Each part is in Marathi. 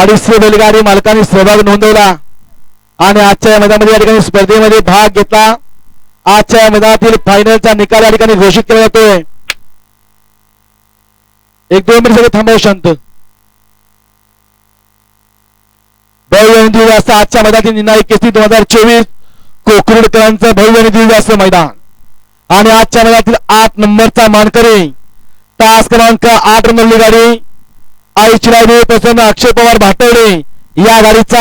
अडीचशे बैलगाडी मालकांनी सहभाग नोंदवला. आणि आजच्या या मैदानामध्ये या ठिकाणी स्पर्धेमध्ये भाग घेतला. आजच्या या मैदानातील फायनलचा निकाल या ठिकाणी घोषित केला जातोय. एक दोन मिनिट सगळे थांबव शांत. भव्य आणि असं आजच्या मैदानातील निर्णायक केसरी दोन हजार चोवीस कोकरुडकरांचं भव्य आणि दिव्य असं मैदान. आणि आजच्या मैदानातील आठ नंबरचा मानकरी तास क्रमांक आठ नंबरली गाडी आई चिरायदेवी प्रसन्न अक्षय पवार भाटवडे या गाडीचा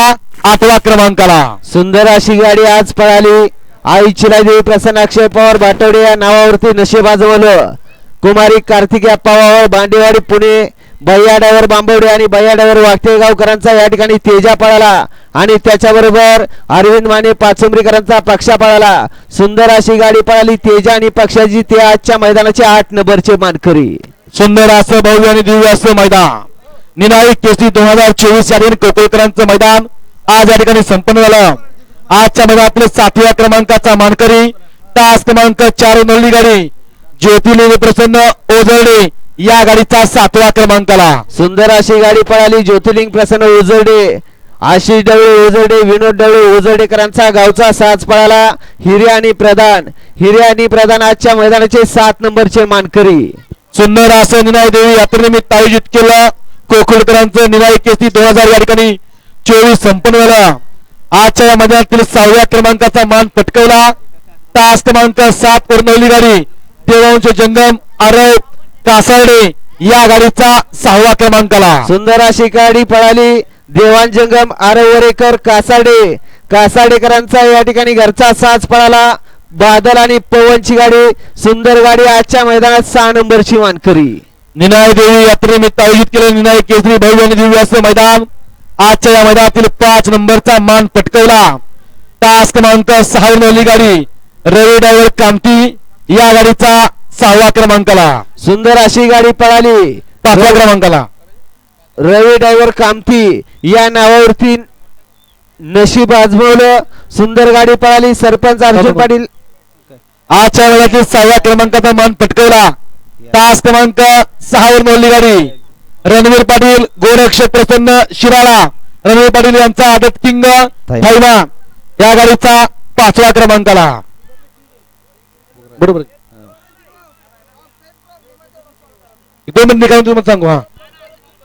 आठवा क्रमांक आला सुंदर अशी गाडी आज पळाली. आई चिरादेवी प्रसन्न अक्षय पवार भाटवडे या नावावरती नशीब आजवलं कुमारी कार्तिकी पवार बांडेवाडी पुणे भैया डायव्हर बांबवडे आणि भैया डायव्हर वागते गावकरांचा या ठिकाणी तेजा पळाला आणि त्याच्याबरोबर अरविंद माने पाचुंबरीकरांचा पक्षा पळाला. सुंदर अशी गाडी पळाली तेजा आणि पक्षाची ते आजच्या मैदानाचे आठ नंबरचे मानकरी. सुंदर असं भव्य आणि दिव्य असं मैदान. निनायक केसरी दोन हजार चोवीस या ठिकाणी कोकळकरांचं मैदान आज या ठिकाणी संपन्न झालं. आजच्या मैदानातील सातव्या क्रमांकाचा मानकरी तास क्रमांक चार नोंदणी गाडी. ज्योतिलिंग प्रसन्न ओझरडे या गाडीचा सातवा क्रमांक आला सुंदर अशी गाडी पळाली ज्योतिर्लिंग प्रसन्न उजरडे आशिष डवळे उजरडे विनोद डवळे उजरडेकरांचा गावचा साज पळाला. हिरे आणि प्रधान. हिरे आणि प्रधान आजच्या मैदानाचे सात नंबरचे मानकरी. सुंदर असं निनाय देवी यात्रेनिमित्त आयोजित केलं. कोकुळकरांचं निराळी केसरी दोन हजार या ठिकाणी चोवीस संपन्न झाला. आजच्या या मैदानातील सहाव्या क्रमांकाचा मान पटकवला. तास क्रमांक सात वर्णवली गाडी देवांश जंगम आरव कासारडे या गाडीचा सहावा क्रमांक आला. सुंदर अशी गाडी पळाली. देवान जंगम आरवरेकर कासाडे कासाडेकरांचा या ठिकाणी घरचा साज पळाला. बादल आणि पवनची गाडी सुंदर गाडी आजच्या मैदानात सहा नंबरची मानकरी. निनाय देवी यात्रेनिमित्त आयोजित केलेलं निनाय केसरी भव्य आणि दिव्य असं मैदान. आजच्या या मैदानातील पाच नंबरचा मान पटकवला. तास क्रमांक सहा वर्णवली गाडी. रवी ड्रायव्हर कामती या गाडीचा सहावा क्रमांकाला. सुंदर अशी गाडी पळाली. पाचव्या क्रमांकाला. रवी ड्रायव्हर कामती या नावावरती नशीब आजमावलं. सुंदर गाडी पळाली. सरपंच अर्जुन. पाटील. आजच्या वेळातील सहाव्या क्रमांकाचा मान पटकवला. तास क्रमांक सहा वर नोंदली गाडी. रणवीर पाटील गोरक्षक प्रसन्न शिराळा. रणवीर पाटील यांचा आदत किंग थायमा या गाडीचा पाचवा क्रमांकाला. बरोबर. दोन मिनिट निकाल तुम्हाला सांगू हा.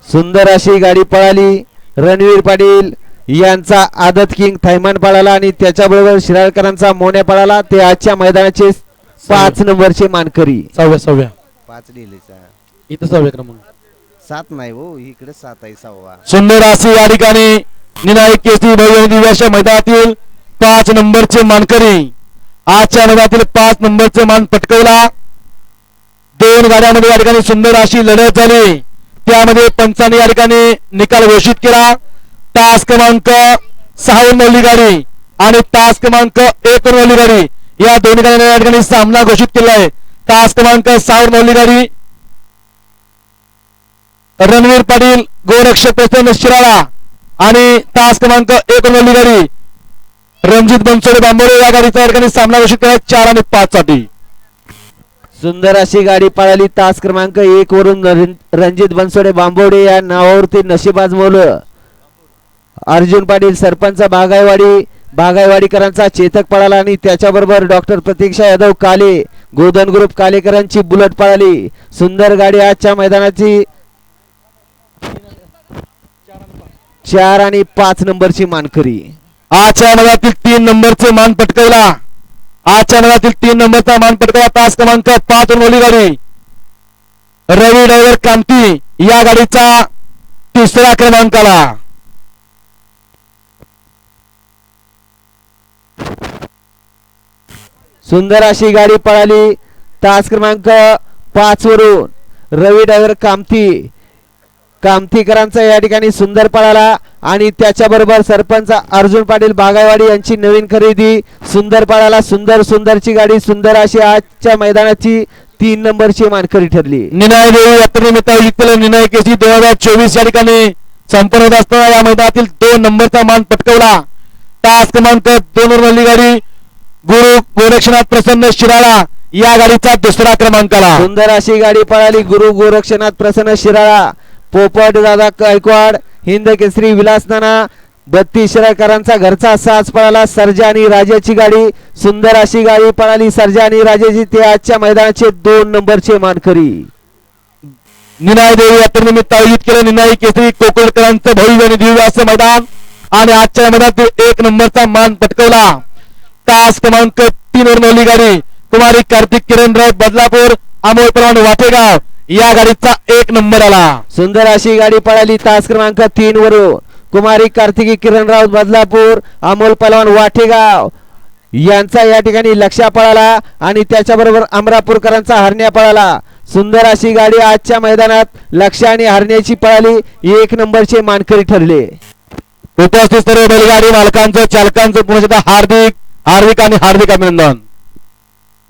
सुंदर अशी गाडी पळाली. रणवीर पाटील यांचा आदत किंग थैमान पळाला आणि त्याच्याबरोबर शिराळकरांचा मोन्या पळाला. ते आजच्या मैदानाचे पाच नंबरचे मानकरी. सहाव्या सहाव्या. पाच लिहिलेचा इथं सहाव्या क्रमांक सात नाही हो इकडे सात आहे सहावा. सुंदर अशी या ठिकाणी निनायक केसरी भव्य आणि दिव्य अशा मैदानातील पाच नंबरचे मानकरी. आजच्या मैदानातील पाच नंबरचे मान पटकवला. दोन गाड्यामध्ये या ठिकाणी सुंदर अशी लढत झाली. त्यामध्ये पंचांनी या ठिकाणी निकाल घोषित केला. तास क्रमांक सहा वरवली गाडी आणि तास क्रमांक एक गाडी. या दोन्ही गाड्यांना या ठिकाणी सामना घोषित केला आहे. तास क्रमांक सावर वरवली गाडी. रणवीर पाटील गोरक्षक प्रचंड शिराळा आणि तास क्रमांक एक वरवली गाडी. रणजित बनसोडे बांबोळे या गाडीचा ठिकाणी सामना घोषित केला चार आणि पाच साठी. सुंदर अशी गाडी पळाली तास क्रमांक एक वरून. रण- रणजित बनसोडे बांबोडे या नावावरती नशीब आजमवलं अर्जुन पाटील सरपंच बागायवाडी बागायवाडीकरांचा चेतक पळाला आणि त्याच्याबरोबर डॉक्टर प्रतीक्षा यादव काले गोधन ग्रुप कालेकरांची बुलट पळाली. सुंदर गाडी आजच्या मैदानाची. चार आणि पाच नंबरची मानकरी. आजच्या मैदानातील तीन नंबरचे मान पटकवला. आजच्या मैदानातील तीन नंबरचा मान पटकवला तास क्रमांक पाच वरवली गाडी रवी ड्रायव्हर कांती या गाडीचा तिसरा क्रमांक आला सुंदर अशी गाडी पळाली. तास क्रमांक पाच वरून. रवी डायव्हर कामती. कामतीकरांचा या ठिकाणी सुंदर पळाला आणि त्याच्याबरोबर सरपंच अर्जुन पाटील बागायवाडी यांची नवीन खरेदी. सुंदर पळाला. सुंदर सुंदरची गाडी सुंदर अशी आजच्या मैदानाची तीन नंबरची मानकरी ठरली. निनाय देवी यात्रेनिमित्त आयोजित निनाय केसी दोन हजार चोवीस या ठिकाणी संपन्न होत असताना या मैदानातील दोन नंबरचा मान पटकवला. तास क्रमांक दोन वरवली गाडी. गुरु गोरक्षनाथ प्रसन्न शिराळा या गाडीचा दुसरा क्रमांक आला. सुंदर अशी गाडी पळाली गुरु गोरक्षनाथ प्रसन्न शिराळा. पोपट दादा गायकवाड हिंद केसरी विलास नाना बत्तीस शिराळकरांचा घरचा साज पळाला सर्जा आणि राजाची गाडी. सुंदर अशी गाडी पळाली सर्जा आणि राजाची. ते आजच्या मैदानाचे दोन नंबरचे मानकरी. निनाय देवी यात्रे निमित्त आयोजित केलं निनाई केसरी कोकणकरांचं भव्य आणि दिव्य असं मैदान. आणि आजच्या मैदानात एक नंबरचा मान पटकवला. तास क्रमांक तीन वर नवली गाडी. कुमारी कार्तिक किरणराव बदलापूर अमोल प्रमाण वाटेगाव. या गाडीचा एक नंबर आला. सुंदर अशी गाडी पळाली तास क्रमांक तीन वरून. कुमारी कार्तिकी किरणराव बदलापूर अमोल पलवान वाठेगाव यांचा या ठिकाणी लक्षा पळाला आणि त्याच्याबरोबर अमरापूरकरांचा हरण्या पळाला. सुंदर अशी गाडी आजच्या मैदानात लक्ष आणि हरण्याची पळाली. एक नंबरचे मानकरी ठरले. उपस्थित सर्व बैलगाडी मालकांचं चालकांचं पुन्हा हार्दिक हार्दिक आणि हार्दिक अभिनंदन.